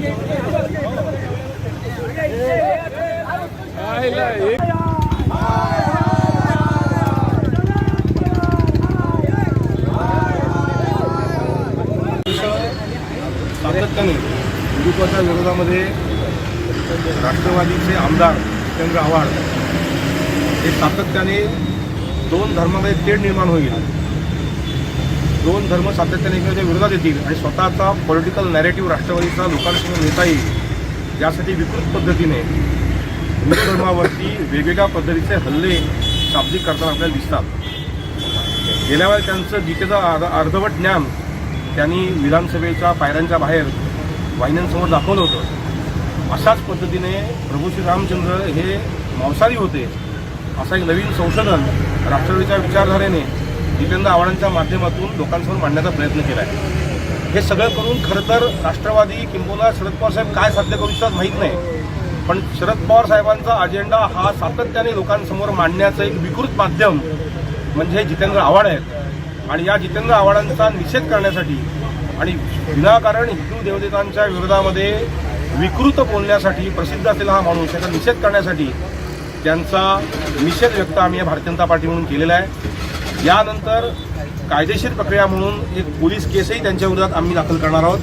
Yeah. सातत्याने हिंदुत्वाच्या विरोधामध्ये राष्ट्रवादीचे आमदार जितेंद्र आव्हाड हे सातत्याने दोन धर्मामध्ये तेढ निर्माण होईल. दोन धर्म सातत्याने एकमेकांच्या विरोधात येतील आणि स्वतःचा पॉलिटिकल नॅरेटिव्ह राष्ट्रवादीचा लोकांसमोर नेता येईल यासाठी विकृत पद्धतीने हिंदू धर्मावरती वेगवेगळ्या पद्धतीचे हल्ले शाब्दिक करताना आपल्याला दिसतात. गेल्या वेळेला त्यांचं गीतेचं अर्धवट ज्ञान त्यांनी विधानसभेच्या पायऱ्यांच्या बाहेर वाहिन्यांसमोर दाखवलं होतं. अशाच पद्धतीने प्रभू श्री रामचंद्र हे मांसाहारी होते. असं एक नवीन संशोधन राष्ट्रवादीच्या विचारधारेने जितेंद्र आव्हाडांच्या माध्यमातून लोकांसमोर मांडण्याचा प्रयत्न केला आहे. हे सगळं करून खरं तर राष्ट्रवादी किंबहुना शरद पवार साहेब काय साध्य करू इच्छितात माहीत नाही. पण शरद पवार साहेबांचा अजेंडा हा सातत्याने लोकांसमोर मांडण्याचं एक विकृत माध्यम म्हणजे जितेंद्र आव्हाड आहेत. आणि या जितेंद्र आव्हाडांचा निषेध करण्यासाठी आणि विनाकारण हिंदू देवदेवतांच्या विरोधामध्ये विकृत बोलण्यासाठी प्रसिद्ध असलेला हा माणूस याचा निषेध करण्यासाठी त्यांचा निषेध व्यक्त आम्ही या भारतीय जनता पार्टी म्हणून केलेला आहे. यानंतर कायदेशीर प्रक्रिया म्हणून एक पोलीस केसही त्यांच्या विरोधात आम्ही दाखल करणार आहोत.